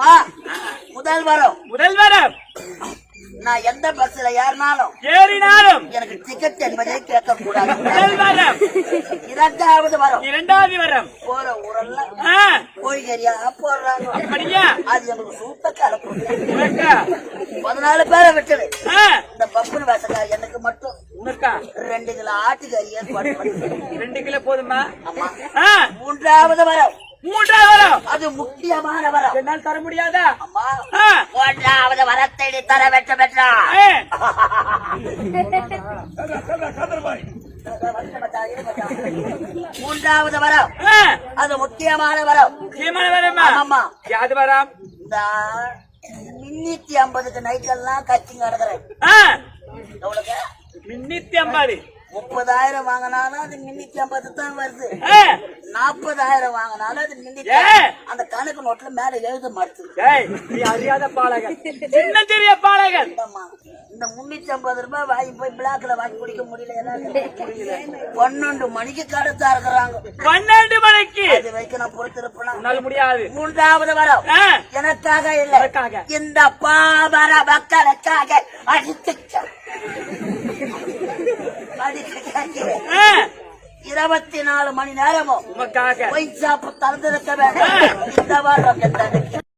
அம்மா முதல் வரம். முதல் வரம். நான் எந்த பஸ்ல ஏறினாலும் ஏறினாலும். எனக்கு டிக்கெட் என்பதே கேட்க கூடாது முதல் வரம். இரண்டாவது வரம். இரண்டாவது வரம். போற ஊரெல்லாம் ஆ, கோழிகறியா போடுறாங்க. அது எனக்கு சூப்பர் கலப்பு பதினாலு பேரை விட்டது இந்த பப்புனு வேசக்காரி எனக்கு மட்டும் ரெண்டு கிலோ ஆட்டுக்கறி ஏற்பாடு பண்ணி ரெண்டு கிலோ போதுமா? மூன்றாவது வரம். மூன்றாவது வரம். அது முக்கியமான வரம் என்னால் தர முடியாதா? மூன்றாவது வரத்தை நீ தர வெட்ட பெற்றா மூன்றாவது வரம் அது முக்கியமான வரம் முக்கியமான வரமா ஆமாம்மா. யாது வரம்? இந்த முன்னூத்தி ஐம்பதுக்கு நைட் எல்லாம் கச்சிங் நடக்கிறேன். ஆ, எவ்வளவுக்கு? முன்னூத்தி ஐம்பது முப்பதாயிரம் வாங்கினாலும் அது முன்னூத்தி ஐம்பது தான் வருது நாற்பதாயிரம் வாங்கினாலும் அது முன்னூத்தி ஏ. அந்த கணக்கு நோட்ல மேல எழுத நீ அறியாத பாலகன். சின்ன சிறிய பாலகன்? ஆமா. இந்த முன்னூத்தி ஐம்பது ரூபாய் வாங்கி போய் பிளாக்ல வாங்கி குடிக்க முடியல பன்னெண்டு மணிக்கு கடத்தா இருக்கிறாங்க. பன்னெண்டு மணிக்கு? அது வரைக்கும் நான் பொறுத்திருப்பேன்? முடியாது. மூன்றாவது வரம். எனக்காக இல்ல. இந்த பாமர மக்களுக்காக அடித்து இருபத்தி நாலு மணி நேரமும் உமக்காக. பொய் சாப்பு திறந்திருக்க வேண்டும் இந்த வாரம்